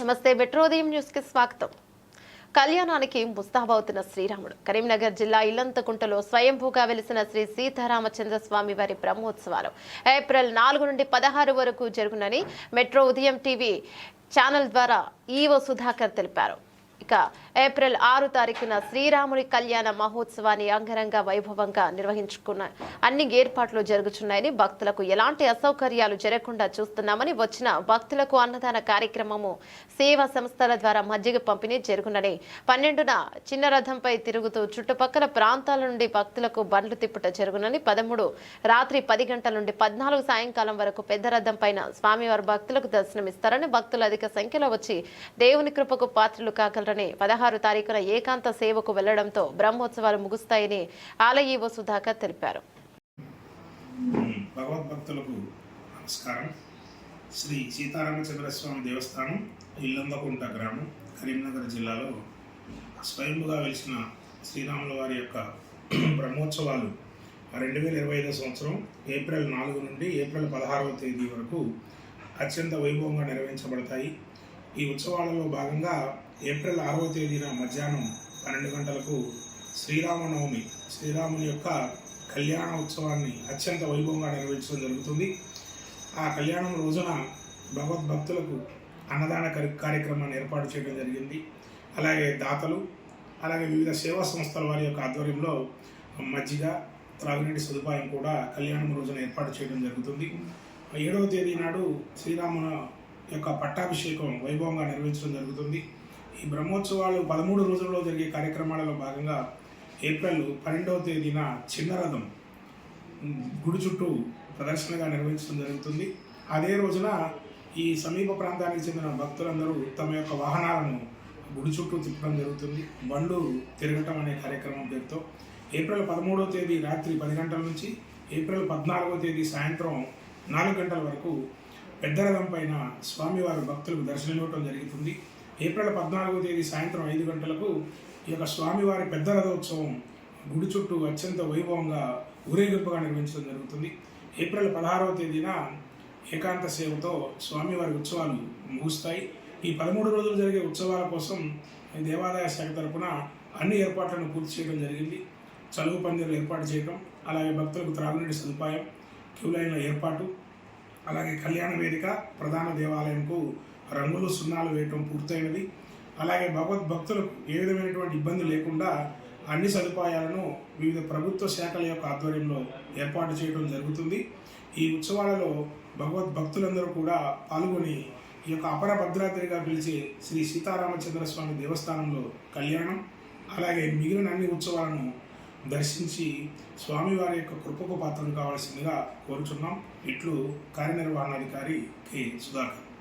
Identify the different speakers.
Speaker 1: నమస్తే మెట్రోదయం న్యూస్కి స్వాగతం. కళ్యాణానికి ముస్తాబవుతున్న శ్రీరాముడు. కరీంనగర్ జిల్లా ఇల్లంతకుంటలో స్వయంభూగా వెలిసిన శ్రీ సీతారామచంద్ర స్వామి వారి బ్రహ్మోత్సవాలు ఏప్రిల్ నాలుగు నుండి పదహారు వరకు జరుగునని మెట్రో ఉదయం టీవీ ఛానల్ ద్వారా ఈవో సుధాకర్ తెలిపారు. ఇక ఏప్రిల్ ఆరు తారీఖున శ్రీరాముడి కళ్యాణ మహోత్సవాన్ని అంగరంగ వైభవంగా నిర్వహించుకున్న అన్ని ఏర్పాట్లు జరుగుతున్నాయని భక్తులకు ఎలాంటి అసౌకర్యాలు జరగకుండా చూస్తున్నామని వచ్చిన భక్తులకు అన్నదాన కార్యక్రమము సేవా సంస్థల ద్వారా మజ్జిగ పంపిణీ జరుగునని పన్నెండున చిన్న రథంపై తిరుగుతూ చుట్టుపక్కల ప్రాంతాల నుండి భక్తులకు బండ్లు తిప్పుట జరుగునని పదమూడు రాత్రి పది గంటల నుండి పద్నాలుగు సాయంకాలం వరకు పెద్ద రథం పైన స్వామివారు భక్తులకు దర్శనమిస్తారని భక్తులు అధిక సంఖ్యలో వచ్చి దేవుని కృపకు పాత్రలు కాగలరని పదహారు తారీఖున ఏకాంత సేవకు వెళ్ళడంతో బ్రహ్మోత్సవాలు ముగుస్తాయని ఆలయ సుధాకర్ తెలిపారు.
Speaker 2: భగవద్భక్తులకు నమస్కారం. శ్రీ సీతారామచంద్ర స్వామి దేవస్థానం ఇల్లందకుంట గ్రామం కరీంనగర్ జిల్లాలో స్వయంగా వెలిసిన శ్రీరాముల వారి యొక్క బ్రహ్మోత్సవాలు రెండు వేల ఇరవై ఐదో సంవత్సరం ఏప్రిల్ నాలుగు నుండి ఏప్రిల్ పదహారవ తేదీ వరకు అత్యంత వైభవంగా నిర్వహించబడతాయి. ఈ ఉత్సవాలలో భాగంగా ఏప్రిల్ ఆరవ తేదీన మధ్యాహ్నం పన్నెండు గంటలకు శ్రీరామనవమి. శ్రీరాముని యొక్క కళ్యాణ ఉత్సవాన్ని అత్యంత వైభవంగా నిర్వహించడం జరుగుతుంది. ఆ కళ్యాణం రోజున భగవద్భక్తులకు అన్నదాన కార్యక్రమాన్ని ఏర్పాటు చేయడం జరిగింది. అలాగే దాతలు అలాగే వివిధ సేవా సంస్థల వారి యొక్క ఆధ్వర్యంలో మజ్జిగ త్రాగునీటి సదుపాయం కూడా కళ్యాణం రోజున ఏర్పాటు చేయడం జరుగుతుంది. ఏడవ తేదీ నాడు శ్రీరాముల యొక్క పట్టాభిషేకం వైభవంగా నిర్వహించడం జరుగుతుంది. ఈ బ్రహ్మోత్సవాలు పదమూడు రోజుల్లో జరిగే కార్యక్రమాలలో భాగంగా ఏప్రిల్ పన్నెండవ తేదీన చిన్న రథం గుడి చుట్టూ ప్రదర్శనగా నిర్వహించడం జరుగుతుంది. అదే రోజున ఈ సమీప ప్రాంతానికి చెందిన భక్తులందరూ తమ యొక్క వాహనాలను గుడి చుట్టూ తిప్పడం జరుగుతుంది. బండ్లు తిరగటం అనే కార్యక్రమం పేరుతో ఏప్రిల్ పదమూడవ తేదీ రాత్రి పది గంటల నుంచి ఏప్రిల్ పద్నాలుగవ తేదీ సాయంత్రం నాలుగు గంటల వరకు పెద్ద రథం పైన స్వామివారి భక్తులకు దర్శనం ఇవ్వటం జరుగుతుంది. ఏప్రిల్ పద్నాలుగో తేదీ సాయంత్రం ఐదు గంటలకు ఈ యొక్క స్వామివారి పెద్ద రథోత్సవం గుడి చుట్టూ అత్యంత వైభవంగా ఊరేగింపుగా నిర్వహించడం జరుగుతుంది. ఏప్రిల్ పదహారవ తేదీన ఏకాంత సేవతో స్వామివారి ఉత్సవాలు ముగుస్తాయి. ఈ పదమూడు రోజులు జరిగే ఉత్సవాల కోసం దేవాదాయ శాఖ తరపున అన్ని ఏర్పాట్లను పూర్తి చేయడం జరిగింది. చలువు పందిర్లు ఏర్పాటు చేయడం అలాగే భక్తులకు త్రాగునీటి సదుపాయం క్యూ లైన్ల ఏర్పాటు అలాగే కళ్యాణ వేదిక ప్రధాన దేవాలయంకు రంగులు సున్నాలు వేయటం పూర్తయినది. అలాగే భగవద్భక్తులకు ఏ విధమైనటువంటి ఇబ్బంది లేకుండా అన్ని సదుపాయాలను వివిధ ప్రభుత్వ శాఖల యొక్క ఆధ్వర్యంలో ఏర్పాటు చేయడం జరుగుతుంది. ఈ ఉత్సవాలలో భగవద్ భక్తులందరూ కూడా పాల్గొని ఈ యొక్క అపర భద్రాద్రిగా పిలిచే శ్రీ సీతారామచంద్ర స్వామి దేవస్థానంలో కళ్యాణం అలాగే మిగిలిన అన్ని ఉత్సవాలను దర్శించి స్వామివారి యొక్క కృపకు పాత్రలు కావాల్సిందిగా కోరుచున్నాం. ఇట్లు కార్యనిర్వహణాధికారి కె సుధాకర్.